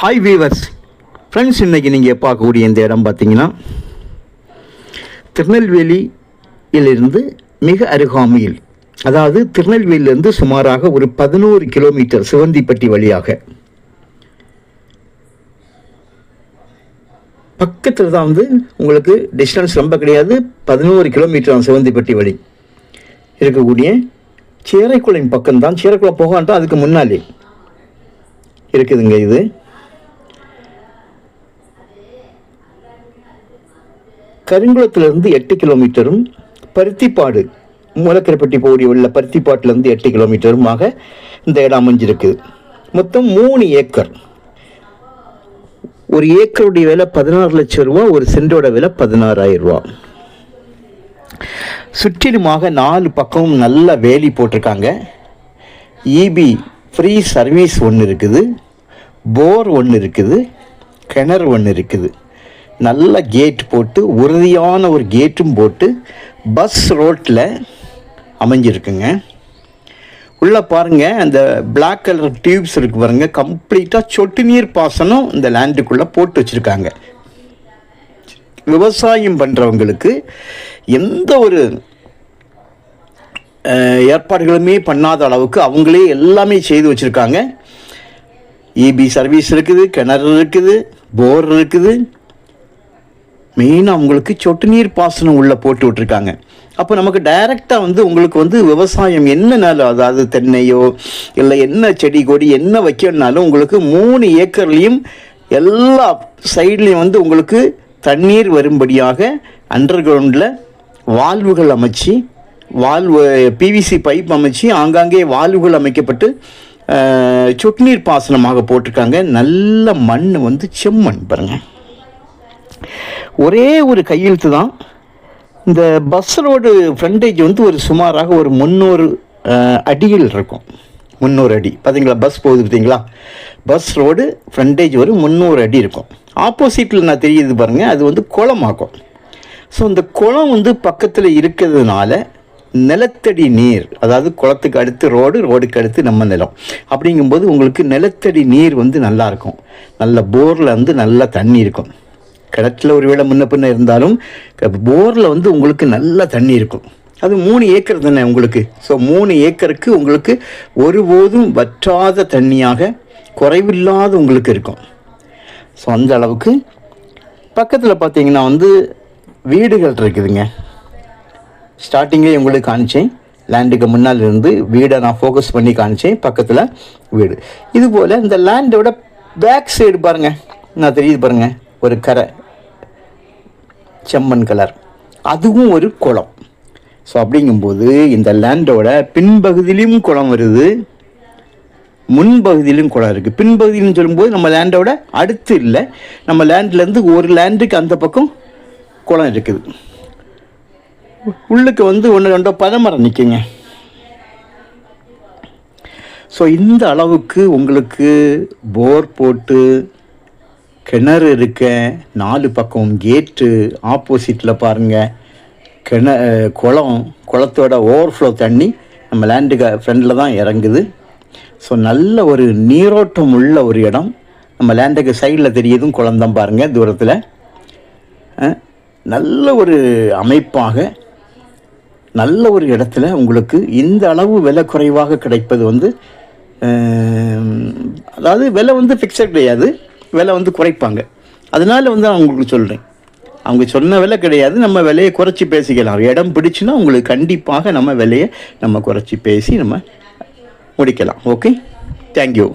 Hi viewers friends இன்றைக்கி நீங்கள் பார்க்கக்கூடிய இந்த இடம் பார்த்தீங்கன்னா திருநெல்வேலியிலிருந்து மிக அருகாமையில் அதாவது திருநெல்வேலியிலிருந்து சுமாராக ஒரு பதினோரு கிலோமீட்டர் சிவந்திப்பட்டி வழியாக. பக்கத்தில் தான் வந்து உங்களுக்கு டிஸ்டன்ஸ் ரொம்ப கிடையாது பதினோரு கிலோமீட்டர் சிவந்திப்பட்டி வழி இருக்கக்கூடிய சேரைக்குளம் பக்கம்தான். சேரைக்குளம் போகான்ட்டு அதுக்கு முன்னாலே இருக்குதுங்க இது. கருங்குளத்திலிருந்து எட்டு கிலோமீட்டரும் பருத்திப்பாடு மூலக்கரைப்பட்டி போடி உள்ள பருத்திப்பாட்டிலேருந்து எட்டு கிலோமீட்டருமாக இந்த இடம் அமைஞ்சிருக்கு. மொத்தம் மூணு ஏக்கர். ஒரு ஏக்கருடைய விலை பதினாறு லட்சம் ரூபா ஒரு சென்டோட விலை பதினாறாயிரம் ரூபா. சுற்றிலுமாக நாலு பக்கமும் நல்ல வேலி போட்டிருக்காங்க. இபி ஃப்ரீ சர்வீஸ் ஒன்று இருக்குது. போர் ஒன்று இருக்குது. கிணறு ஒன்று இருக்குது. நல்ல கேட் போட்டு உறுதியான ஒரு கேட்டும் போட்டு பஸ் ரோட்டில் அமைஞ்சிருக்குங்க. உள்ளே பாருங்கள் அந்த பிளாக் கலர் டியூப்ஸ் இருக்கு பாருங்க கம்ப்ளீட்டாக சொட்டு நீர் பாசனம் இந்த லேண்டுக்குள்ளே போட்டு வச்சுருக்காங்க. விவசாயம் பண்ணுறவங்களுக்கு எந்த ஒரு ஏற்பாடுகளுமே பண்ணாத அளவுக்கு அவங்களே எல்லாமே செய்து வச்சுருக்காங்க. இபி சர்வீஸ் இருக்குது கிணறு இருக்குது போர் இருக்குது மெயினாக உங்களுக்கு சொட்டு நீர் பாசனம் உள்ளே போட்டு விட்ருக்காங்க அப்போ நமக்கு டைரெக்டாக வந்து உங்களுக்கு வந்து விவசாயம் என்னனாலும் அதாவது தென்னையோ இல்லை என்ன செடி கொடி என்ன வைக்கணுனாலும் உங்களுக்கு மூணு ஏக்கர்லேயும் எல்லா சைட்லேயும் வந்து உங்களுக்கு தண்ணீர் வரும்படியாக அண்டர் கிரவுண்டில் வால்வுகள் அமைச்சு வால்வு பிவிசி பைப் அமைச்சு ஆங்காங்கே வால்வுகள் அமைக்கப்பட்டு சொட்டு நீர் பாசனமாக போட்டிருக்காங்க. நல்ல மண் வந்து செம்மண் பாருங்கள் ஒரே ஒரு கையெழுத்து தான் இந்த பஸ் ரோடு ஃப்ரண்டேஜ் வந்து ஒரு சுமாராக ஒரு முந்நூறு அடியில் இருக்கும். முந்நூறு அடி. பார்த்தீங்களா பஸ் போகுது பார்த்தீங்களா பஸ் ரோடு ஃப்ரண்டேஜ் ஒரு முந்நூறு அடி இருக்கும். ஆப்போசிட்டில் நான் தெரியுது பாருங்கள் அது வந்து குளமாக்கும். ஸோ இந்த குளம் வந்து பக்கத்தில் இருக்கிறதுனால நிலத்தடி நீர் அதாவது குளத்துக்கு அடுத்து ரோடு ரோடுக்கு அடுத்து நம்ம நிலம் அப்படிங்கும்போது உங்களுக்கு நிலத்தடி நீர் வந்து நல்லா இருக்கும். நல்ல போரில் வந்து நல்லா தண்ணி இருக்கும். கிணத்துல ஒரு வேளை முன்ன பின்ன இருந்தாலும் போரில் வந்து உங்களுக்கு நல்ல தண்ணி இருக்கும். அது மூணு ஏக்கர் தானே உங்களுக்கு. ஸோ மூணு ஏக்கருக்கு உங்களுக்கு ஒருபோதும் வற்றாத தண்ணியாக குறைவில்லாத உங்களுக்கு இருக்கும். ஸோ அந்த அளவுக்கு பக்கத்தில் பார்த்தீங்கன்னா வந்து வீடுகள் இருக்குதுங்க. ஸ்டார்டிங்கே உங்களுக்கு காமிச்சேன். லேண்டுக்கு முன்னால் இருந்து வீடை நான் ஃபோக்கஸ் பண்ணி காமிச்சேன். பக்கத்தில் வீடு. இது போல் இந்த லேண்டோட பேக் சைடு பாருங்கள் நான் தெரியுது பாருங்கள் ஒரு கரை. செம்மண் கலர். அதுவும் ஒரு குளம். ஸோ அப்படிங்கும்போது இந்த லேண்டோட பின்பகுதியிலும் குளம் வருது. முன்பகுதியிலும் குளம் இருக்குது பின்பகுதியிலும் சொல்லும்போது நம்ம லேண்டோட அடுத்து இல்லை. நம்ம லேண்ட்லேருந்து ஒரு லேண்டுக்கு அந்த பக்கம் குளம் இருக்குது. உள்ளுக்கு வந்து ஒன்று ரெண்டோ பனைமரம் நிற்குங்க ஸோ இந்த அளவுக்கு உங்களுக்கு போர் போட்டு கிணறு இருக்க நாலு பக்கம் கேட்டு ஆப்போசிட்டில் பாருங்கள் கிண குளம் குளத்தோட ஓவர்ஃப்ளோ தண்ணி நம்ம லேண்டுக்கு ஃப்ரண்டில் தான் இறங்குது. ஸோ நல்ல ஒரு நீரோட்டம் உள்ள ஒரு இடம். நம்ம லேண்டுக்கு சைடில் தெரியுதும் குளம் பாருங்கள் தூரத்தில். நல்ல ஒரு அமைப்பாக நல்ல ஒரு இடத்துல உங்களுக்கு இந்த அளவு விலை குறைவாக கிடைப்பது வந்து அதாவது விலை வந்து ஃபிக்ஸட் கிடையாது. விலை வந்து குறைப்பாங்க. அதனால வந்து நான் உங்களுக்கு சொல்கிறேன் அவங்க சொன்ன விலை கிடையாது. நம்ம விலையை குறைச்சி பேசிக்கலாம். இடம் பிடிச்சுன்னா உங்களுக்கு கண்டிப்பாக நம்ம விலையை நம்ம குறைச்சி பேசி நம்ம முடிக்கலாம். Okay thank you